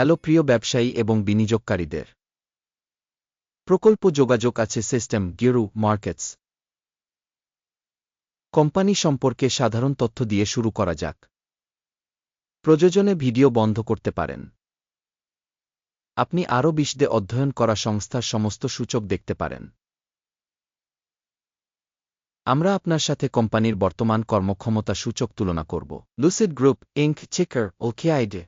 Hello প্রিয় ব্যবসায়ী এবং বিনিয়োগকারীদের। প্রকল্প যোগাযোগ আছে সিস্টেম, গিরু, মার্কেটস। কোম্পানি সম্পর্কে সাধারণ তথ্য দিয়ে শুরু করা যাক। প্রয়োজনে ভিডিও বন্ধ করতে পারেন। আপনি আরও বিশদে অধ্যয়ন করা সংস্থার সমস্ত সূচক দেখতে পারেন। আমরা আপনার সাথে কোম্পানির বর্তমান কর্মক্ষমতা সূচক তুলনা করব। লুসিড গ্রুপ, ইঙ্ক, চেকার, ওকেআইডে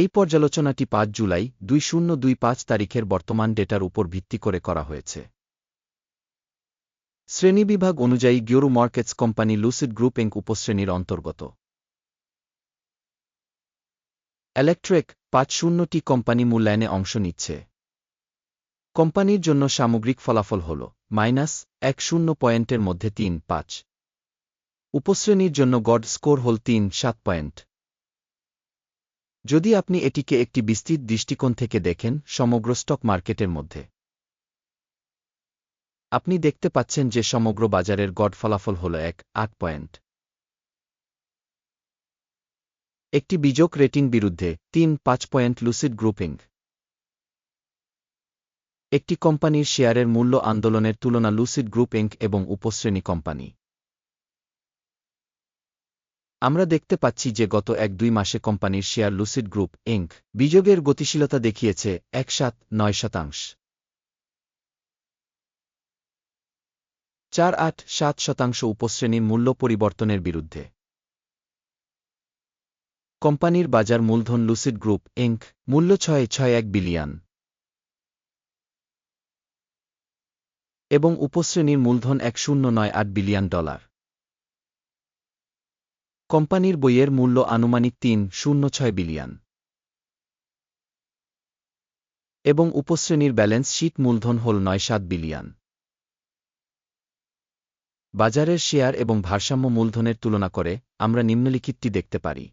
এই পর্যালোচনাটি পাঁচ জুলাই দুই শূন্য দুই পাঁচ তারিখের বর্তমান ডেটার উপর ভিত্তি করে করা হয়েছে। শ্রেণীবিভাগ অনুযায়ী গিওরু markets company Lucid Group Inc উপশ্রেণীর অন্তর্গত। ইলেকট্রিক পাঁচ শূন্যটি কোম্পানি মূল্যায়নে অংশ নিচ্ছে। কোম্পানির জন্য সামগ্রিক ফলাফল হল মাইনাস এক শূন্য পয়েন্টের মধ্যে তিন পাঁচ। উপশ্রেণীর জন্য গড স্কোর হল তিন সাত পয়েন্ট। যদি আপনি এটিকে একটি বিস্তৃত দৃষ্টিকোণ থেকে দেখেন, সমগ্র স্টক মার্কেটের মধ্যে। আপনি দেখতে পাচ্ছেন যে সমগ্র বাজারের গড় ফলাফল হল এক, আট পয়েন্ট। একটি বিযোগ রেটিং বিরুদ্ধে তিন, পাঁচ পয়েন্ট লুসিড গ্রুপিং। একটি কোম্পানির শেয়ারের মূল্য আন্দোলনের তুলনা লুসিড গ্রুপ এবং উপশ্রেণী কোম্পানি। আমরা দেখতে পাচ্ছি যে গত এক দুই মাসে কোম্পানির শেয়ার লুসিড গ্রুপ, ইঙ্ক, বিযোগের গতিশীলতা দেখিয়েছে এক সাত নয় শতাংশ। চার আট সাত শতাংশ উপশ্রেণীর মূল্য পরিবর্তনের বিরুদ্ধে। কোম্পানির বাজার মূলধন লুসিড গ্রুপ, ইঙ্ক, মূল্য ছয় ছয় এক বিলিয়ন। এবং উপশ্রেণীর মূলধন এক শূন্য নয় আট বিলিয়ন ডলার। কোম্পানির বইয়ের মূল্য আনুমানিক তিন, শূন্য, ছয় বিলিয়ন। এবং উপশ্রেণীর ব্যালেন্স শীট মূলধন হল নয়, সাত বিলিয়ন। বাজারের শেয়ার এবং ভারসাম্য মূলধনের তুলনা করে আমরা নিম্নলিখিতটি দেখতে পারি।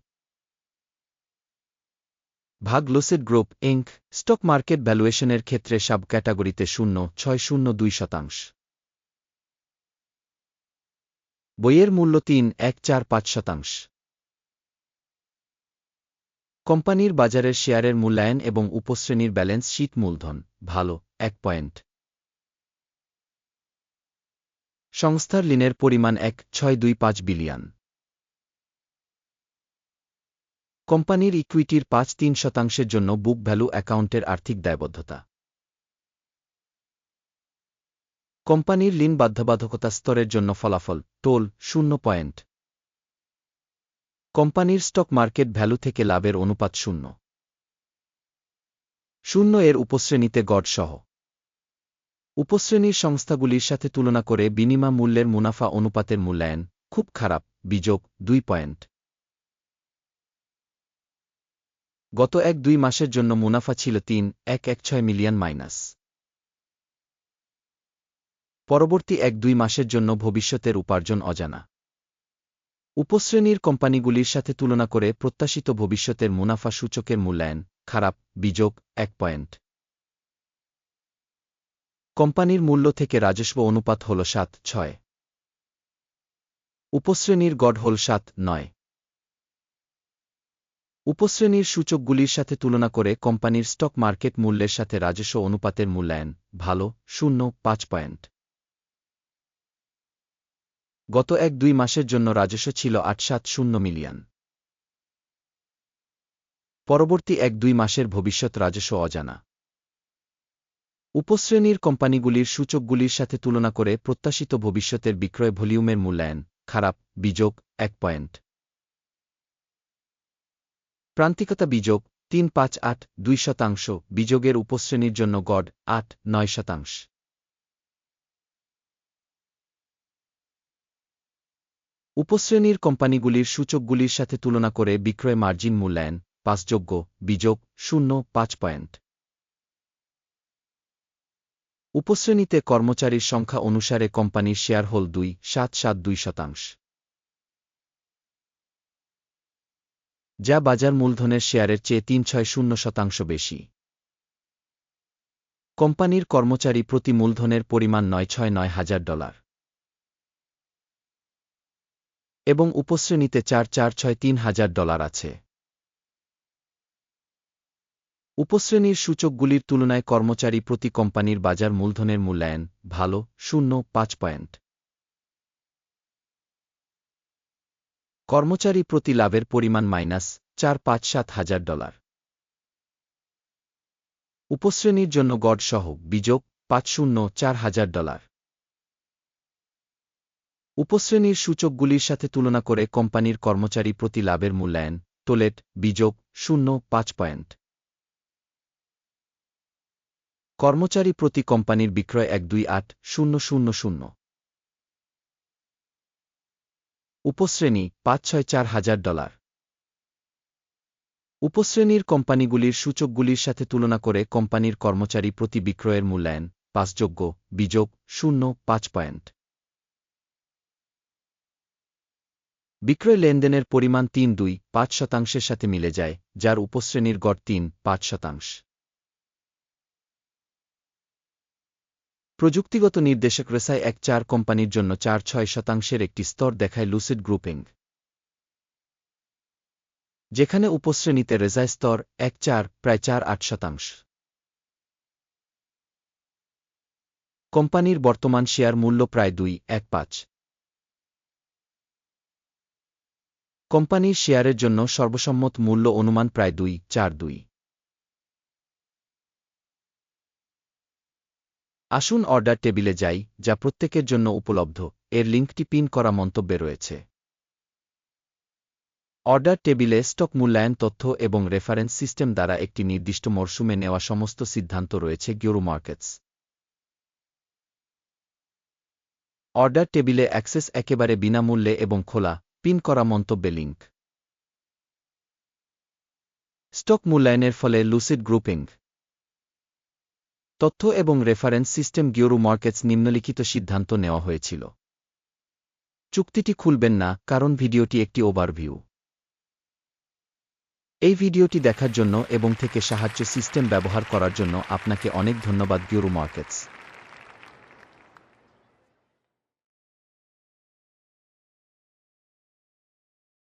ভাগ Lucid Group, Inc, stock market ভ্যালুয়েশনের ক্ষেত্রে সাব ক্যাটাগরিতে শূন্য, ছয়, শূন্য, দুই শতাংশ। বইয়ের মূল্য তিন, এক, চার, পাঁচ শতাংশ। কোম্পানির বাজারের শেয়ারের মূল্যায়ন এবং উপশ্রেণীর ব্যালেন্স শীট মূলধন, ভালো, এক পয়েন্ট। সংস্থার ঋণের পরিমাণ এক, ছয়, দুই, পাঁচ বিলিয়ন। কোম্পানির ইকুইটির পাঁচ, তিন শতাংশের জন্য বুক ভ্যালু অ্যাকাউন্টের আর্থিক দায়বদ্ধতা। কোম্পানির ঋণ বাধ্যবাধকতা স্তরের জন্য ফলাফল টোল শূন্য পয়েন্ট। কোম্পানির স্টক মার্কেট ভ্যালু থেকে লাভের অনুপাত শূন্য। শূন্য এর উপশ্রেণীতে গড় সহ। উপশ্রেণীর সংস্থাগুলির সাথে তুলনা করে বিনিমা মূল্যের মুনাফা অনুপাতের মূল্যায়ন খুব খারাপ, বিযোগ দুই পয়েন্ট। গত এক দুই মাসের জন্য মুনাফা ছিল তিন, এক এক ছয় মিলিয়ন মাইনাস। পরবর্তী এক দুই মাসের জন্য ভবিষ্যতের উপার্জন অজানা। উপশ্রেণীর কোম্পানিগুলির সাথে তুলনা করে প্রত্যাশিত ভবিষ্যতের মুনাফা সূচকের মূল্যায়ন খারাপ বিযোগ এক পয়েন্ট। কোম্পানির মূল্য থেকে রাজস্ব অনুপাত হল সাত, ছয়। উপশ্রেণীর গড় হল সাত, নয়। উপশ্রেণীর সূচকগুলির সাথে তুলনা করে কোম্পানির স্টক মার্কেট মূল্যের সাথে রাজস্ব অনুপাতের মূল্যায়ন ভালো, শূন্য, পাঁচ পয়েন্ট। গত এক দুই মাসের জন্য রাজস্ব ছিল আট সাত শূন্য মিলিয়ন। পরবর্তী এক দুই মাসের ভবিষ্যৎ রাজস্ব অজানা। উপশ্রেণীর কোম্পানিগুলির সূচকগুলির সাথে তুলনা করে প্রত্যাশিত ভবিষ্যতের বিক্রয় ভলিউমের মূল্যায়ন খারাপ, বিযোগ এক পয়েন্ট। প্রান্তিকতা বিযোগ তিন পাঁচ আট দুই শতাংশ, বিযোগের উপশ্রেণীর জন্য গড় আট নয় শতাংশ। উপশ্রেণীর কোম্পানিগুলির সূচকগুলির সাথে তুলনা করে বিক্রয় মার্জিন মূল্যায়ন, পাঁচযোগ্য, বিযোগ, শূন্য, পাঁচ পয়েন্ট। উপশ্রেণীতে কর্মচারীর সংখ্যা অনুসারে কোম্পানির শেয়ার হোল দুই, সাত সাত, দুই শতাংশ। যা বাজার মূলধনের শেয়ারের চেয়ে তিন, ছয়, শূন্য শতাংশ বেশি। কোম্পানির কর্মচারী প্রতি মূলধনের পরিমাণ নয়, ছয়, নয় হাজার ডলার। এবং উপশ্রেণীতে চার চার ছয় তিন হাজার ডলার আছে। উপশ্রেণীর সূচকগুলির তুলনায় কর্মচারী প্রতি কোম্পানির বাজার মূলধনের মূল্যায়ন ভালো, শূন্য, পাঁচ পয়েন্ট। কর্মচারী প্রতি লাভের পরিমাণ মাইনাস চার পাঁচ সাত হাজার ডলার। উপশ্রেণীর জন্য গড় সহ, বিযোগ পাঁচ শূন্য চার হাজার ডলার। উপশ্রেণীর সূচকগুলির সাথে তুলনা করে কোম্পানির কর্মচারী প্রতি লাভের মূল্যায়ন টোলেট বিযোগ শূন্য, পাঁচ পয়েন্ট। কর্মচারী প্রতি কোম্পানির বিক্রয় এক দুই আট, শূন্য শূন্য শূন্য। উপশ্রেণী, পাঁচ ছয় চার হাজার ডলার। উপশ্রেণীর কোম্পানিগুলির সূচকগুলির সাথে তুলনা করে কোম্পানির কর্মচারী প্রতি বিক্রয়ের মূল্যায়ন, পাঁচযোগ্য বিযোগ শূন্য, পাঁচ পয়েন্ট। বিক্রয় লেনদেনের পরিমাণ তিন দুই, পাঁচ শতাংশের সাথে মিলে যায়, যার উপশ্রেণীর গড় তিন, পাঁচ শতাংশ। প্রযুক্তিগত নির্দেশক রেসাই এক চার কোম্পানির জন্য চার ছয় শতাংশের একটি স্তর দেখায় লুসিড গ্রুপিং। যেখানে উপশ্রেণীতে রেজায় স্তর এক চার, প্রায় চার আট শতাংশ। কোম্পানির বর্তমান শেয়ার মূল্য প্রায় দুই, এক পাঁচ। কোম্পানির শেয়ারের জন্য সর্বসম্মত মূল্য অনুমান প্রায় দুই, চার, দুই। আসুন অর্ডার টেবিলে যাই, যা প্রত্যেকের জন্য উপলব্ধ। এর লিঙ্কটি পিন করা মন্তব্যে রয়েছে। অর্ডার টেবিলে স্টক মূল্যায়ন তথ্য এবং রেফারেন্স সিস্টেম দ্বারা একটি নির্দিষ্ট মরশুমে নেওয়া সমস্ত সিদ্ধান্ত রয়েছে গিওরু মার্কেটস। অর্ডার টেবিলে অ্যাক্সেস একেবারে বিনামূল্যে এবং খোলা। পিন করা মন্তব্যে লিঙ্ক স্টক মূল্যায়নের ফলে লুসিড গ্রুপিং। তথ্য এবং রেফারেন্স সিস্টেম গিওরু মার্কেটস নিম্নলিখিত সিদ্ধান্ত নেওয়া হয়েছিল। চুক্তিটি খুলবেন না, কারণ ভিডিওটি একটি ওভারভিউ। এই ভিডিওটি দেখার জন্য এবং থেকে সাহায্য সিস্টেম ব্যবহার করার জন্য আপনাকে অনেক ধন্যবাদ গিওরু মার্কেটস।